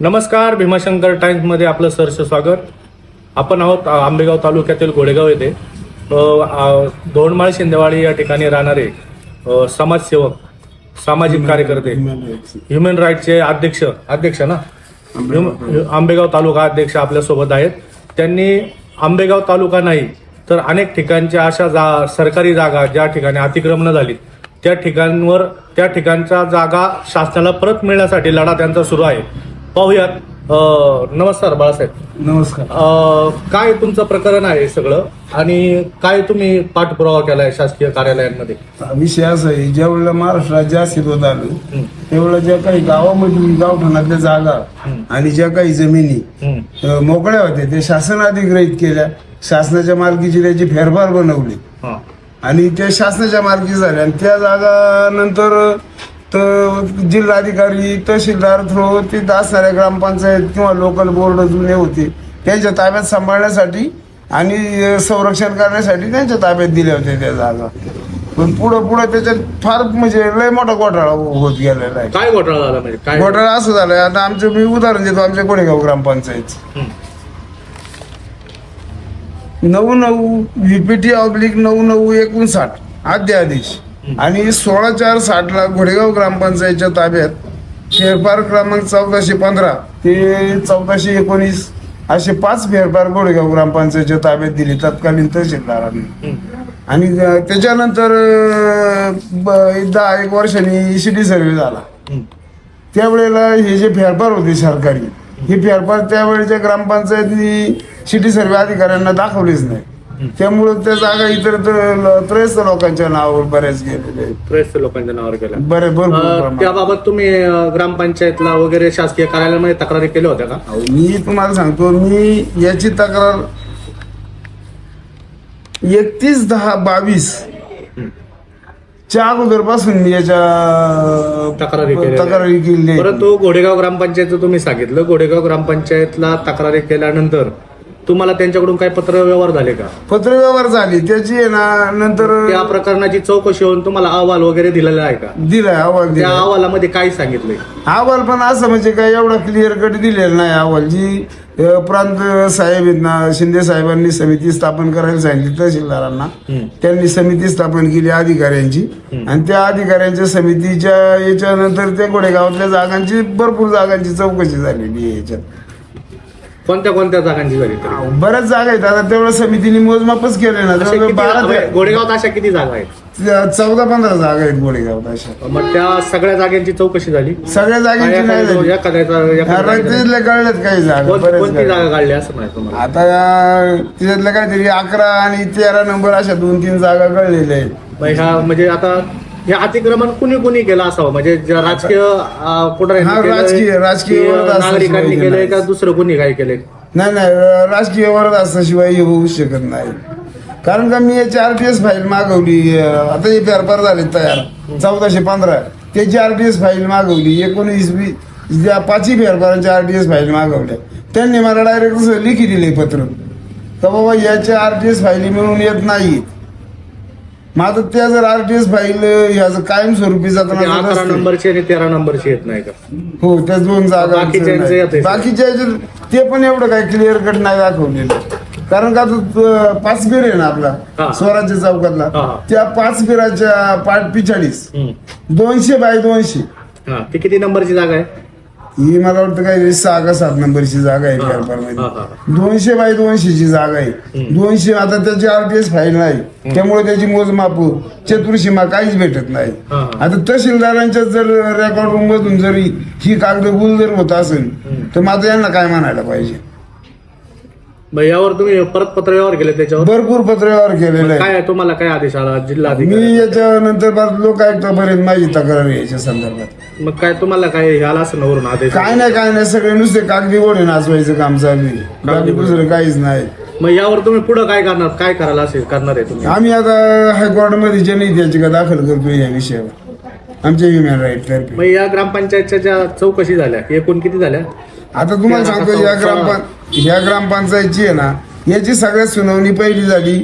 नमस्कार भीमाशंकर टाइम्समध्ये आपलं सहर्ष स्वागत. आपण आहोत आंबेगाव तालुक्यातील गोडेगाव येथे. दोंडमाळ शिंदेवाडी या ठिकाणी राहणारे समाजसेवक सामाजिक कार्यकर्ते. ह्युमन राईटचे अध्यक्ष अध्यक्ष ना? आंबेगाव तालुका. अध्यक्ष आपल्यासोबत आहेत. त्यांनी आंबेगाव तालुका नाही तर अनेक ठिकाणच्या अशा जा सरकारी जागा ज्या ठिकाणी अतिक्रमणं झाली त्या ठिकाणवर त्या ठिकाणच्या जागा शासनाला परत मिळण्यासाठी लढा त्यांचा सुरू आहे. पाहूयात. अं, नमस्कार बाळासाहेब. नमस्कार. अं, काय तुमचं प्रकरण आहे सगळं? आणि काय तुम्ही पाठपुरावा केलाय शासकीय कार्यालयांमध्ये? विषय असा आहे ज्यावेळेला महाराष्ट्रात जास्त होत आलो हं, त्यावेळेला ज्या काही गावामधील गावठाणातल्या जागा हं, आणि ज्या काही जमिनी हं, अ, मोकळ्या होत्या ते शासन अधिग्रहित केल्या. शासनाच्या मालकीची त्याची फेरफार बनवली. हं, आणि त्या शासनाच्या मालकी झाल्या. आणि त्या जागा नंतर तर जिल्हाधिकारी तहसीलदार थ्रो ते असणाऱ्या ग्रामपंचायत किंवा लोकल बोर्ड जुने होते त्यांच्या ताब्यात सांभाळण्यासाठी आणि संरक्षण करण्यासाठी त्यांच्या ताब्यात दिल्या होत्या त्या जागा. पण पुढं पुढं त्याच्यात फार म्हणजे लय मोठा घोटाळा होत गेलेला आहे. काय घोटाळा झाला म्हणजे? काय? घोटाळा असं झालाय आता आमचं मी उदाहरण देतो आमच्या कोणेगाव ग्रामपंचायत. हं, नऊ नऊ व्हीपीटी ऑब्लिक नऊ नऊ एकोणसाठ अध्यादेश. आणि सोळा चार साठ ला घोडेगाव ग्रामपंचायतच्या ताब्यात फेरफार क्रमांक चौदाशे पंधरा ते चौदाशे एकोणीस असे पाच फेरफार घोडेगाव ग्रामपंचायतच्या ताब्यात दिले तत्कालीन तहसीलदारांनी. आणि त्याच्यानंतर दहा एक वर्षांनी ईसीडी सर्व्हे झाला. हं, त्यावेळेला हे जे फेरफार होते सरकारी हे फेरफार त्यावेळेच्या ग्रामपंचायतनी सिटी सर्वे अधिकाऱ्यांना दाखवलेच नाही. त्यामुळे त्या जागा इतर त्रयस्थ लोकांच्या नावावर बऱ्याच आहेत त्रयस्थ लोकांच्या नावावर गेला बरे प्रमाणात. त्याबाबत तुम्ही ग्रामपंचायतला वगैरे शासकीय कार्यालयामध्ये तक्रारी केल्या होत्या का मी तुम्हाला सांगतो मी याची तक्रार एकतीस दहा बावीस च्या अगोदरपासून मी याच्या तक्रारी. तक्रारी केली. परंतु घोडेगाव ग्रामपंचायतचं तुम्ही सांगितलं घोडेगाव ग्रामपंचायतला तक्रारी केल्यानंतर तुम्हाला त्यांच्याकडून काही पत्र व्यवहार झाले का? पत्रव्यवहार झाली. त्याची आहे ना नंतर त्या प्रकरणाची चौकशी होऊन तुम्हाला अहवाल वगैरे दिलेला आहे का? दिलाय अहवाल त्या दिला अहवालामध्ये काय सांगितलंय? अहवाल पण असं म्हणजे काय एवढा क्लिअर कट दिलेला नाही अहवाल. जी अ, प्रांत साहेब आहेत ना शिंदे साहेबांनी समिती स्थापन करायला सांगितली तहसीलदारांना. हम्म. त्यांनी समिती स्थापन केली अधिकाऱ्यांची. आणि त्या अधिकाऱ्यांच्या समितीच्या याच्यानंतर त्या गोडेगावातल्या जागांची भरपूर जागांची चौकशी झालेली आहे याच्यात. कोणत्या कोणत्या जागांची झाली तरी बऱ्याच जागा आहेत. आता तेवढं समितीने मोजमापच केले ना. अशा जवळजवळ बारा किती ते घोडेगावात अशा किती जागा आहेत? चौदा पंधरा जागा आहेत गोडेगावात अशा. मग त्या सगळ्या जागांची चौकशी झाली? सगळ्या जागांची नाही झाली. हा, एखाद्या त्याच्यातल्या कळल्यात काही जागा कोण- बऱ्याच कोणती जागा. जागा काढली असं नाही तुम्हाला? आता या काहीतरी अकरा आणि तेरा नंबर अशा दोन तीन जागा कळलेल्या आहेत. मग ह्या म्हणजे आता हे अतिक्रमण कुणी कुणी केलं असावं? म्हणजे राजकीय अं, पुढाऱ्यांनी हा, केलंय, राजकीय- राजकीय की, वरद असल्याशिवाय नागरिकांनी केलंय. का दुसरं कुणी काय केलंय? नाही नाही राजकीय वरद असल्याशिवाय हे होऊ शकत नाही. कारण का मी याची आरटीएस फाईल मागवली अं, आता हे फेरफार झाले तयार. चौदाशे पंधरा. त्याची आरटीएस फाईल मागवली एकोणीस वीस ज्या पाचही फेरफारांची आरटीएस फाईल मागवल्या. त्यांनी मला डायरेक्ट लिखी दिले पत्र. तर बाबा याच्या आरटीएस फाईली मिळून येत नाहीत. मग आता त्या जर आरटीएस फाईल ह्याचं कायमस्वरूपी म्हणजे अकरा जाताना नंबरची आणि तेरा नंबरची येत नाही का हो त्या दोन जागा बाकीच्यांचं येतंय. बाकीच्या ह्याच्यात ते पण एवढं काय क्लिअर कट नाही दाखवलेलं कारण का तो तो पाच बिर आहे ना हा. आपला स्वराज्य चौकातला हा, हा. त्या पाच बिराच्या पिचाळीस हम्म. दोनशे बाय दोनशे हा ती किती नंबरची जागा आहे ही मला वाटतं काय सहा का सात नंबरची जागा आहे हा. मध्ये दोनशे बाय दोनशेची जागा आहे. दोनशे आता त्याची आरटीएस फाईल नाही. त्यामुळे त्याची मोजमाप चतुर्सीमा काहीच भेटत नाही. आता तहसीलदारांच्या जर रेकॉर्ड रूम मधून जरी ही कागद गुल जर होत असेल तर माझं यांना काय म्हणायला पाहिजे? मग यावर तुम्ही परत पत्र व्यवहार केले त्याच्यावर? भरपूर पत्रव्यवहार केलेला आहे काय तुम्हाला काय आदेश आला? जिल्हा मी याच्यानंतर बाद लोक ऐकतापर्यंत माझी तक्रार आहे याच्या संदर्भात. मग काय तुम्हाला काय आला असं वरून आदेश? काय नाही काय नाही. सगळे नुसते कागदी ओढे नाचवायचं काम चालू आहे. बाकी दुसरं काहीच नाही. मग यावर तुम्ही पुढे काय करणार? काय करायला असेल? करणार आहे तुम्ही? आम्ही आता हायकोर्टामध्ये जनहित याचिका दाखल करतोय या विषयावर. आमच्या ह्युमन राईट तर्फे. मग या ग्रामपंचायतच्या ज्या चौकशी झाल्या एकूण किती झाल्या? आता तुम्हाला सांगतो या चौदा? ग्रामपं या ग्रामपंचायतची आहे ना याची सगळ्यात सुनावणी पहिली झाली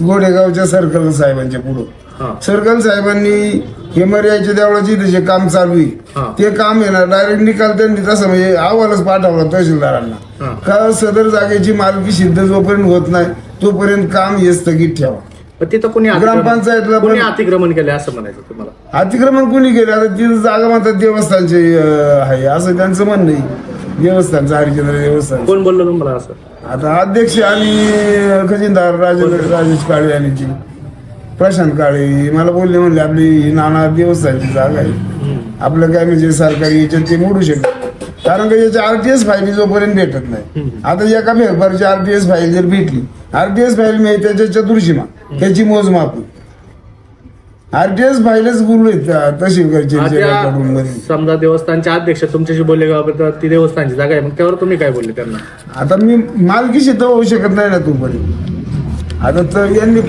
गोडेगावच्या सर्कल साहेबांच्या पुढं हा. सर्कल साहेबांनी हेमरियाच्या देवळाची जे काम चालू हा. आहे ते काम आहे ना डायरेक्ट निकाल त्यांनी तसं म्हणजे अहवालच पाठवला हा. तहसीलदारांना का सदर जागेची मालकी सिद्ध जोपर्यंत होत नाही तोपर्यंत काम हे स्थगित ठेवा तिथं कोणी ग्रामपंचायतला कोणी अतिक्रमण केलं असं म्हणायचं तुम्हाला अतिक्रमण कोणी केलं आता तिथं जागा म्हणतात देवस्थानचे आहे असं त्यांचं म्हणणं आहे देवस्थानचं हरिचंद्र देवस्थान कोण बोललं तुम्हाला असं? आता अध्यक्ष आणि खजिनदार राजेंद्र राजेश काळे आणि ती प्रशांत काळे मला बोलले म्हणले आपली ही नाना देवस्थानची जागा आहे. आपलं काय म्हणजे सरकारी याच्यात ते मोडू शकत कारण का याची आरटीएस फाईल जोपर्यंत भेटत नाही. आता एका फेरफारची आरटीएस फाईल जर भेटली आरटीएस फाईल मिळते त्याच्या चतुर्सीमा त्याची मोजमाप. आरटीएस फाईलच गुरु आहेत तहसीलकडचे मध्ये. समजा देवस्थानचे अध्यक्ष तुमच्याशी बोलले का ती देवस्थानची जागा आहे. मग त्यावर तुम्ही काय बोलले त्यांना? आता मी मालकी सिद्ध होऊ शकत नाही ना तोपर्यंत. आता तर यांनी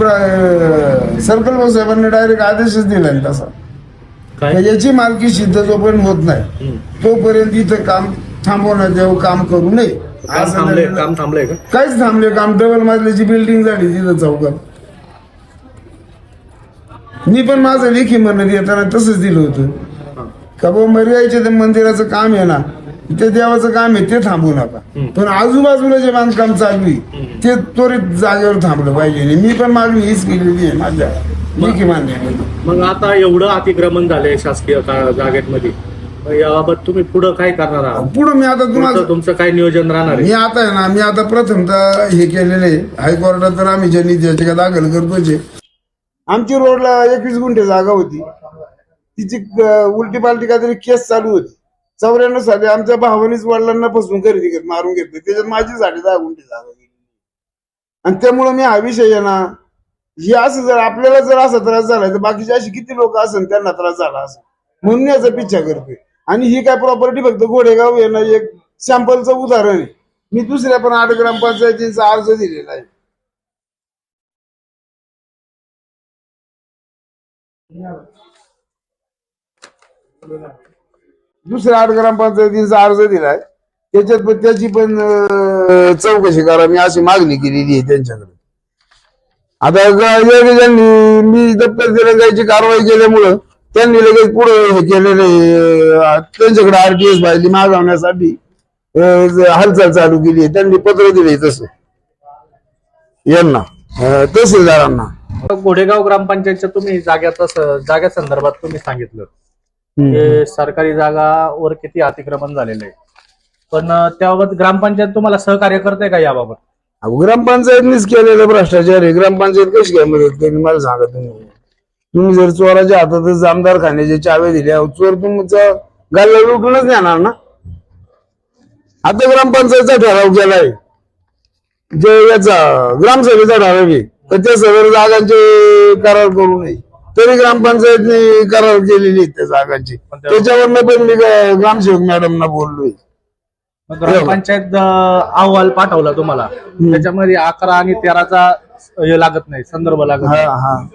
सर्कल भाऊ साहेबांनी डायरेक्ट आदेशच दिला ना तसा. काय? याची मालकी सिद्ध जोपर्यंत होत नाही हम्म. तोपर्यंत इथं काम थांबवण्यात यावं काम करू नये. काम असं थांबले त्यांनी- काम थांबलंय का? काहीच थांबले काम. डबल मजल्याची बिल्डिंग झाली तिथं चौकात. मी पण माझं लेखी म्हणत येताना तसंच दिलं होतं. का बाबा मर्यादेचे ते मंदिराचं काम आहे ना ते देवाचं काम आहे ते थांबवू नका. पण आजूबाजूला जे बांधकाम चालू आहे ते त्वरित जागेवर थांबलं पाहिजे. मी पण मागणी हीच केलेली आहे माझ्या लेखी मान्य मग आता एवढं अतिक्रमण झालंय शासकीय का- जागेमध्ये. मग याबाबत तुम्ही पुढं काय करणार आहात? पुढं मी आता तुम्हाला तुमचं तुमचं काय नियोजन राहणार आहे? मी आता आहे ना मी आता प्रथमतः हे केलेले हायकोर्टात तर आम्ही ज्यांनी याचिका दाखल करतोय आमची रोडला एकवीस गुंठे जागा होती. तिची उलटी पालटी काहीतरी केस चालू होती. चौऱ्याण्णव साली आमच्या भावानीच वडिलांना फसवून खरेदी घेत मारून घेतली. त्याच्यात माझी साडे दहा गुंठे जागा गेली. आणि त्यामुळे मी हा विषय आहे ना हे असं जर आपल्याला जर असा त्रास झाला तर बाकीचे अशी किती लोक असेल त्यांना त्रास झाला असं म्हणून याचा पिच्छा करतोय. आणि ही काय प्रॉपर्टी फक्त घोडेगाव आहे ना एक सॅम्पलचं उदाहरण आहे. मी दुसऱ्या पण आठ ग्रामपंचायतीचा अर्ज दिलेला आहे. दुसऱ्या आठ ग्रामपंचायतीचा अर्ज दिलाय. त्याच्यात पण त्याची पण चौकशी करा मी अशी मागणी केलेली आहे त्यांच्याकडे. आता ग- ज्यांनी मी दप्तर दिरंगाईची कारवाई केल्यामुळं त्यांनी लगेच पुढे हे केलेलं त्यांच्याकडे आरटीएस फायली मागवण्यासाठी हालचाल चालू केली आहे. त्यांनी पत्र दिले तसं. यांना तहसीलदारांना. घोडेगाव ग्रामपंचायतच्या तुम्ही जाग्याचा जाग्या संदर्भात तुम्ही सांगितलं की सरकारी जागावर किती अतिक्रमण झालेलं आहे पण त्याबाबत ग्रामपंचायत तुम्हाला सहकार्य करते का याबाबत? ग्रामपंचायतनीच केलेलं भ्रष्टाचार आहे. ग्रामपंचायत कशी काय मदत करेल? मला सांगा तुम्ही. तुम्ही जर चोराच्या हातातच आमदार खाण्याचे चावे दिले अहो, चोर तुमचा गाल्ला लुटूनच नेणार ना? आता ग्रामपंचायतचा ठराव केलाय. जे याचा ग्रामसभेचा ठराव आहे. तर त्या सगळ्या जागांचे करार करू नये. तरी ग्रामपंचायतने करार केलेली आहेत त्या जागांची. पण त्या- त्याच्यावरनं पण मी ग्रामसेवक मॅडमना बोललोय. ग्रामपंचायत अहवाल पाठवला तुम्हाला. त्याच्यामध्ये अकरा आणि तेराचा हे लागत नाही संदर्भ लागत नाही.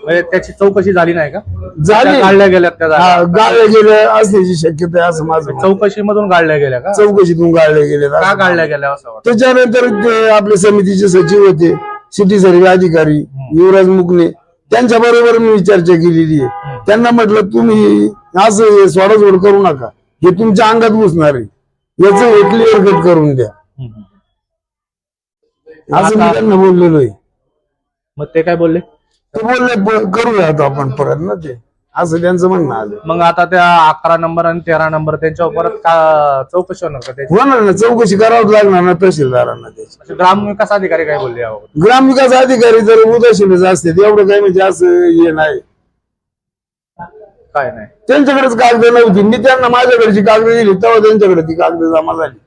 म्हणजे त्याची चौकशी झाली नाही का? झाली. गाळल्या गेल्यात त्या जागा. हा, गाळले गेले असण्याची शक्यता असं माझं. चौकशी मधून गाळल्या गेल्या का? चौकशीतून गाळले गेले का गाळल्या गेल्या असं त्याच्यानंतर आपले समितीचे सचिव होते. सिटी सर्वे अधिकारी युवराज मुकणे त्यांच्या बरोबर मी चर्चा केलेली आहे. त्यांना म्हटलं तुम्ही असं सोडासोड करू नका. हे तुमच्या अंगात घुसणार आहे. याचं हे क्लिअर कट करून द्या. असं मी त्यांना बोललेलो आहे. मग ते काय बोलले? ते बोलले "ब- करूया आता आपण परत ना ते. असं त्यांचं म्हणणं आलं. मग आता त्या अकरा नंबर आणि तेरा नंबर त्यांच्यावर परत का चौकशी होणार का त्याची? होणार ना चौकशी करावं लागणार ना तहसीलदारांना त्याची. ग्रामविकास अधिकारी काय बोलले याबाबत ग्रामविकास अधिकारी जर उदासीनच असते एवढं काही म्हणजे असं हे नाही. काय नाही. त्यांच्याकडेच कागद नव्हती. मी त्यांना माझ्याकडची कागद दिली तेव्हा त्यांच्याकडे ती कागद जमा झाली.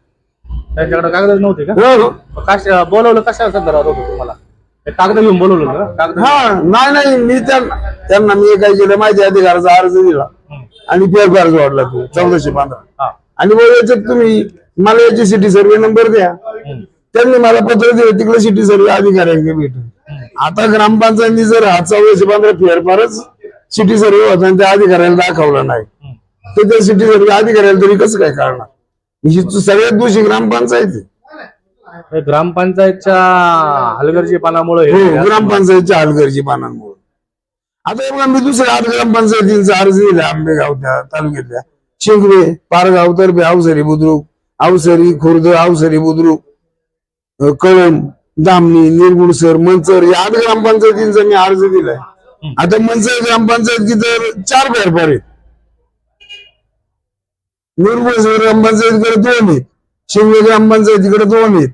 त्यांच्याकडे कागदच नव्हते का? हो, हो. मग कशा बोलवलं कशा संदर्भात होतं तुम्हाला? ते कागद घेऊन बोलवलं का कागद हा नाही नाही मी त्यांना त्यांना मी काय केलं माहिती अधिकाराचा अर्ज दिला. आणि फेरफार जोडला तू चौदाशे पंधरा. आणि मग याच्यात तुम्ही मला याची सिटी सर्वे नंबर द्या. त्यांनी मला पत्र दिलं तिकडे सिटी सर्वे अधिकाऱ्यांकडे भेटून. आता ग्रामपंचायतीने जर हा चौदाशे पंधरा फेरफारच सिटी सर्वे होता आणि त्या अधिकाऱ्याला दाखवला नाही. तर त्या सिटी सर्वे अधिकाऱ्याला तरी कसं काय करणार ही सगळ्यात दोषी ग्रामपंचायत ग्रामपंचायतच्या हलगर्जीपणामुळे हो ग्रामपंचायतच्या हलगर्जी पानांमुळे आता बघा मी दुसऱ्या आठ ग्रामपंचायतींचा अर्ज दिला आंबेगाव त्या तालुक्यातल्या. शिंगवे पारगाव तर्फे अवसरी बुद्रुक अवसरी खुर्द अवसरी बुद्रुक कळम दामणी निरगुडसर मंचर या आठ ग्रामपंचायतींचा मी अर्ज दिलाय. आता मंचर ग्रामपंचायत तर चार फेरफार आहेत. निरगुडसर ग्रामपंचायतीकडे दोन आहेत. शिंगवे ग्रामपंचायतीकडे दोन आहेत.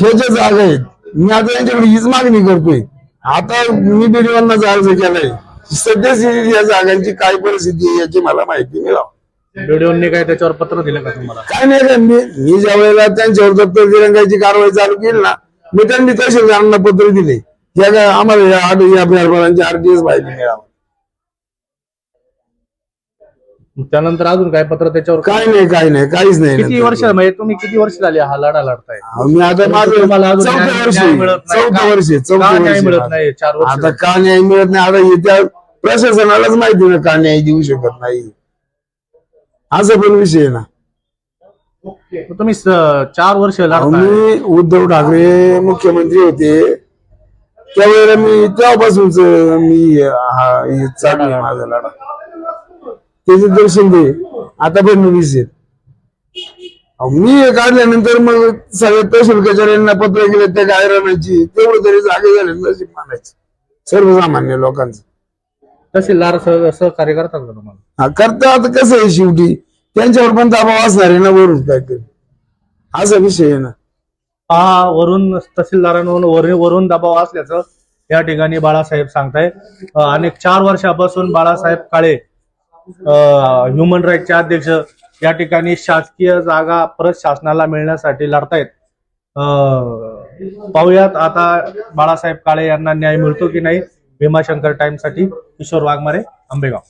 हे ज्या जागा आहेत. मी आता यांच्याकडे हीच मागणी करतोय. आता मी बिडिओंना अर्ज केलाय सद्यस्थितीत या जागांची काय परिस्थिती आहे याची मला माहिती मिळावं व्हिडिओनी काय त्याच्यावर पत्र दिलं का तुम्हाला काय नाही रे, मी मी ज्या वेळेला त्यांच्यावर दप्तर दिरंगाची कारवाई चालू केली ना मी त्यांनी तहसीलदारांना पत्र दिले या आम्हाला या आरटीएस माहिती मिळावं त्यानंतर अजून काय पत्र त्याच्यावर? काय नाही काय नाही काहीच नाही. किती वर्ष म्हणजे तुम्ही किती वर्ष झाली हा लढा लढताय? मी आता माझं तुम्हाला अजून चौथं न्याय- वर्ष न्याय मिळत नाही. चौथं का- वर्ष का चौथं न्याय मिळत वर्ष नाही? चार वर्ष. आता का न्याय मिळत नाही? आता हे त्या प्रशासनालाच माहिती ना का न्याय देऊ शकत नाही. असं पण विषय आहे ना. मग तुम्ही स- चार वर्ष लढताय. मी उद्धव ठाकरे मुख्यमंत्री होते. त्यावेळेला मी तेव्हापासूनच मी हा हे चालू आहे माझा लढा. त्याच्यानंतर शिंदे आता फडणवीस आहेत. मी काढल्यानंतर मग सगळ्या तहसील कचेऱ्यांना पत्र गेले त्या गायरानाची तेवढं तरी जागे झाले नशीब मानायचं. सर्वसामान्य लोकांचं. तहसीलदार सह- सहकार्य करतात का तुम्हाला? हा करता आता कसं आहे शेवटी? त्यांच्यावर पण दबाव असणार आहे ना वरून काहीतरी. असा विषय आहे ना. हा वरून तहसीलदारांवरून वरून वरून दबाव असल्याचं या ठिकाणी बाळासाहेब सांगताय अं, आणि चार वर्षापासून बाळासाहेब काळे ह्युमन राईटचे अध्यक्ष या ठिकाणी शासकीय जागा परत शासनाला मिळण्यासाठी लढतायत. पाहुयात आता बाळासाहेब काळे यांना न्याय मिळतो की नाही? भीमाशंकर टाइम्ससाठी किशोर वाघमारे आंबेगाव.